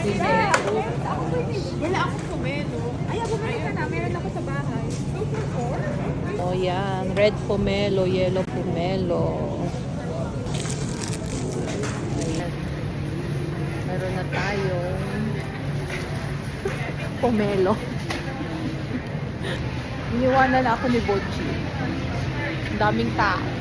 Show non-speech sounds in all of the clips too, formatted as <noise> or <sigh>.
Wala akong pomelo. Ay, bumili ka na. Meron ako sa bahay. Two for four? O yan, red pomelo, yellow pomelo. Meron na tayong pomelo. <laughs> Iniwanan na ako ni Bochi. Ang daming tao.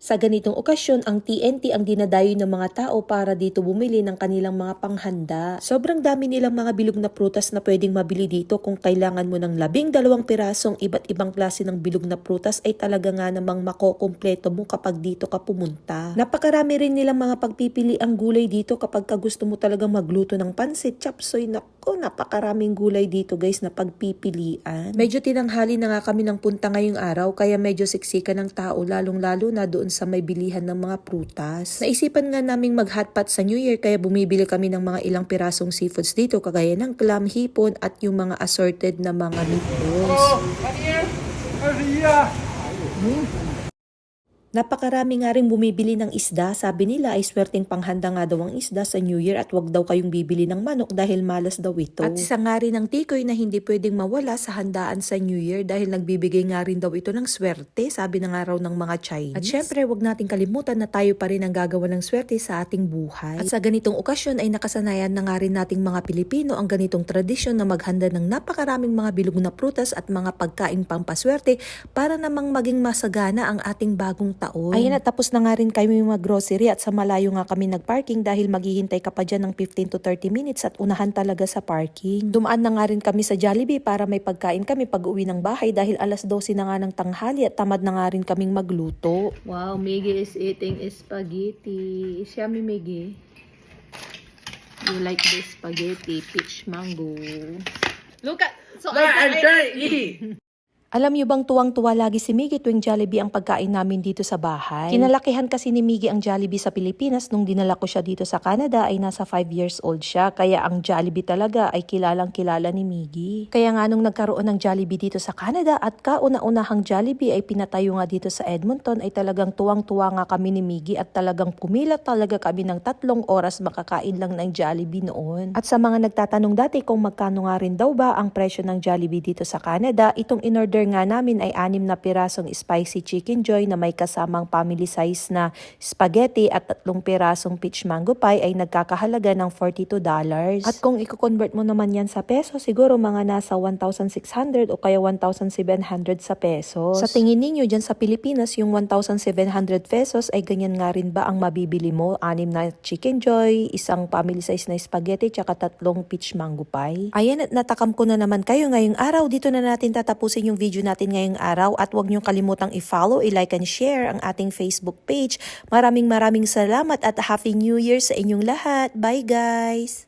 Sa ganitong okasyon, ang TNT ang dinadayo ng mga tao para dito bumili ng kanilang mga panghanda. Sobrang dami nilang mga bilog na prutas na pwedeng mabili dito kung kailangan mo ng labing dalawang pirasong iba't ibang klase ng bilog na prutas ay talaga nga namang makokompleto mo kapag dito ka pumunta. Napakarami rin nilang mga pagpipili ang gulay dito kapag ka gusto mo talagang magluto ng pansit, chapsoy, nako, napakaraming gulay dito guys na pagpipilian. Medyo tinanghali na nga kami ng punta ngayong araw kaya medyo siksikan ng tao lalong-lalo na doon sa may bilihan ng mga prutas. Naisipan nga naming mag-hotpot sa New Year kaya bumibili kami ng mga ilang pirasong seafoods dito kagaya ng clam, hipon at yung mga assorted na mga meatballs. Napakarami nga rin bumibili ng isda. Sabi nila ay swerteng panghanda nga daw ang isda sa New Year at wag daw kayong bibili ng manok dahil malas daw ito. At isa nga rin ang tikoy na hindi pwedeng mawala sa handaan sa New Year dahil nagbibigay nga rin daw ito ng swerte, sabi na nga raw ng mga Chinese. At syempre, wag nating kalimutan na tayo pa rin ang gagawa ng swerte sa ating buhay. At sa ganitong okasyon ay nakasanayan na nga rin nating mga Pilipino ang ganitong tradisyon na maghanda ng napakaraming mga bilog na prutas at mga pagkain pampaswerte para namang maging masagana ang ating bagong taon. Ayan at tapos na nga rin kami mag-grocery at sa malayo nga kami nag-parking dahil maghihintay ka pa dyan ng 15 to 30 minutes at unahan talaga sa parking. Dumaan na nga rin kami sa Jollibee para may pagkain kami pag uwi ng bahay dahil alas 12 na nga ng tanghali at tamad na nga rin kaming magluto. Wow, Miggy is eating spaghetti. Is yummy, Miggy? You like this spaghetti, peach mango. Look at, so I, I, <laughs> Alam niyo bang tuwang-tuwa lagi si Miggy tuwing Jollibee ang pagkain namin dito sa bahay? Kinalakihan kasi ni Miggy ang Jollibee sa Pilipinas nung dinala ko siya dito sa Canada ay nasa 5 years old siya. Kaya ang Jollibee talaga ay kilalang kilala ni Miggy. Kaya nga nung nagkaroon ng Jollibee dito sa Canada at kauna-unahang Jollibee ay pinatayo nga dito sa Edmonton ay talagang tuwang-tuwa nga kami ni Miggy at talagang pumila talaga kami ng tatlong oras makakain lang ng Jollibee noon. At sa mga nagtatanong dati kung magkano nga rin daw ba ang presyo ng Jollibee dito sa Canada, itong in-order nga namin ay anim na pirasong spicy chicken joy na may kasamang family size na spaghetti at tatlong pirasong peach mango pie ay nagkakahalaga ng $42. At kung i-convert mo naman yan sa peso, siguro mga nasa 1,600 o kaya 1,700 sa pesos. Sa tingin ninyo dyan sa Pilipinas, yung 1,700 pesos ay ganyan nga rin ba ang mabibili mo? Anim na chicken joy, isang family size na spaghetti, tsaka tatlong peach mango pie. Ayan at natakam ko na naman kayo ngayong araw. Dito na natin tatapusin yung video natin ngayong araw at huwag niyong kalimutang i-follow, i-like and share ang ating Facebook page. Maraming maraming salamat at Happy New Year sa inyong lahat. Bye guys!